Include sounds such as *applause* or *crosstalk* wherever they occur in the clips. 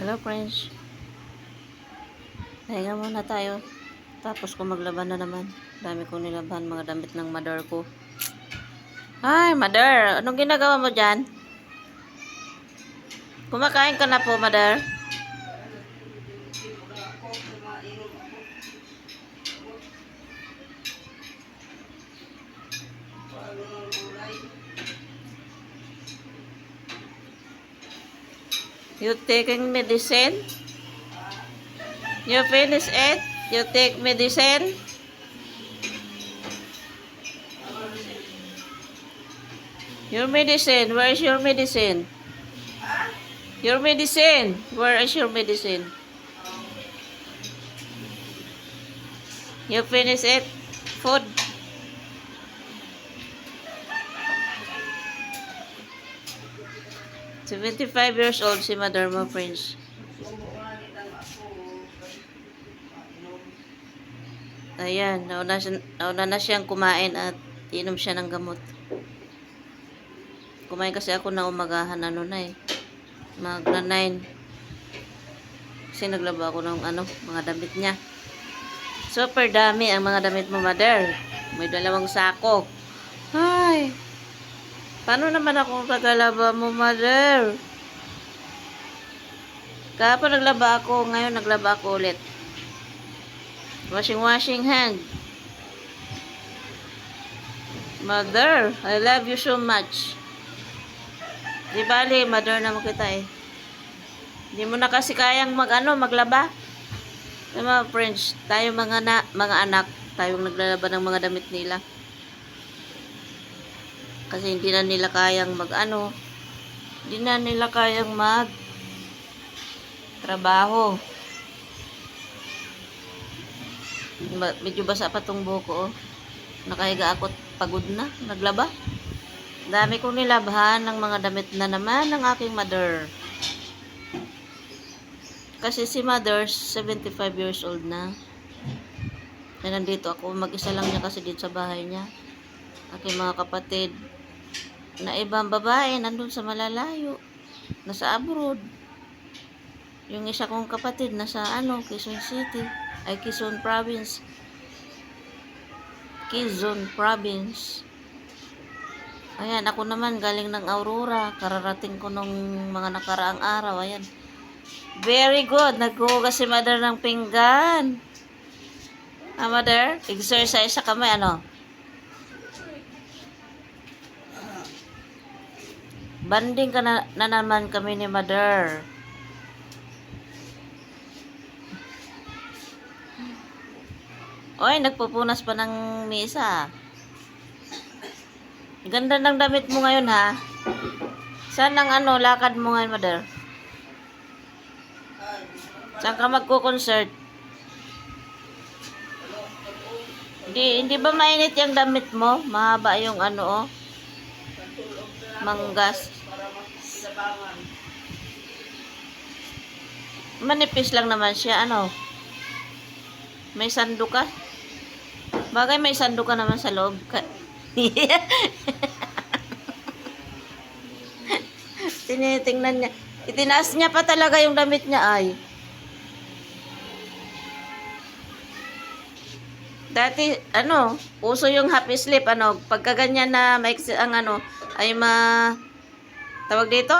Hello, friends. Pahinga muna tayo. Tapos ko maglaban na naman. Dami ko nilaban, mga damit ng mother ko. Ay, mother! Anong ginagawa mo dyan? Kumakain ka na po, mother? You taking medicine? You finish it? You take medicine? Your medicine. Where is your medicine? Your medicine. Where is your medicine? You finish it? Food? Seventy-five years old si mo, Prince. Ayan, nauna, nauna na siyang kumain at inom siya ng gamot. Kumain kasi ako na umagahan, ano na eh. Magna 9. Kasi naglaba ako ng ano, mga damit niya. Super dami ang mga damit mo, mother. May dalawang sako. Ay, paano naman ako tagalaba mo, mother? Kahapon naglaba ako, ngayon naglaba ako ulit. Washing, washing hand. Mother, I love you so much. Di bali, mother na mo kita eh. Di mo na kasi kayang mag ano, maglaba. Yung mga friends, tayo mga, na, mga anak, tayong naglalaba ng mga damit nila. Kasi hindi na nila kayang mag ano, hindi na nila kayang mag trabaho. Medyo basa pa tong buko oh. Nakahiga ako pagod na, naglaba. Dami kong nilabhan ng mga damit na naman ng aking mother. Kasi si mother, 75 years old na. Na nandito ako, mag-isa lang niya kasi dito sa bahay niya. Aking mga kapatid, na ibang babae, nandun sa malalayo. Nasa abroad. Yung isa kong kapatid, nasa ano, Quezon City. Ay, Quezon Province. Quezon Province. Ayan, ako naman galing ng Aurora. Kararating ko nung mga nakaraang araw. Ayan. Very good. Naghuhugas si mother ng pinggan. Ah, mother? Exercise sa kamay, ano? Banding ka na, na naman kami ni mother. Oy, nagpupunas pa ng mesa. Ganda ng damit mo ngayon, ha? Saan ang ano, lakad mo ngayon, mother? Saan ka magko-concert? Hindi, hindi ba mainit yung damit mo? Mahaba yung ano, oh. Manggas. Manipis lang naman siya, ano? May sando ka? Bagay may sando ka naman sa loob. Ka- *laughs* Tinitingnan niya. Itinaas niya pa talaga yung damit niya ay. Dati, ano, uso yung happy sleep, ano, pagka ganyan na maiksi ang ano, ay ma, tawag dito?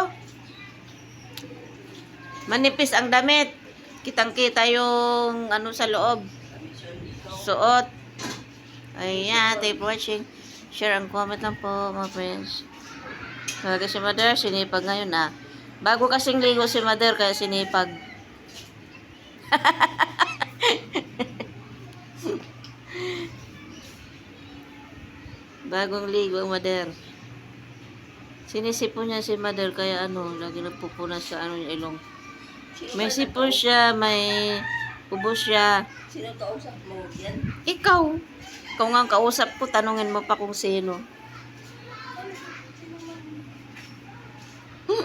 Manipis ang damit. Kitang-kita yung ano sa loob. Suot. Ayan, thank you for watching. Share and comment lang po, mga friends. Talaga si Mother, sinipag ngayon ah. Bago kasing ligo si Mother, kaya sinipag. *laughs* Bagong ligo Mother. Sinisipo niya si Mother, kaya ano, lagi nagpupunas sa ano yung ilong. May sipon siya, may ubo siya. Sino kausap mo yan? Ikaw. Ikaw nga ang kausap ko, tanungin mo pa kung sino. *laughs*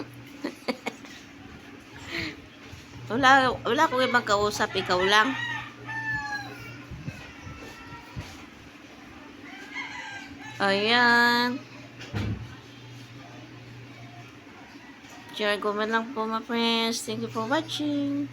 wala, wala akong ibang kausap, ikaw lang. Ayan. Share, comment lang po, my friends. Thank you for watching.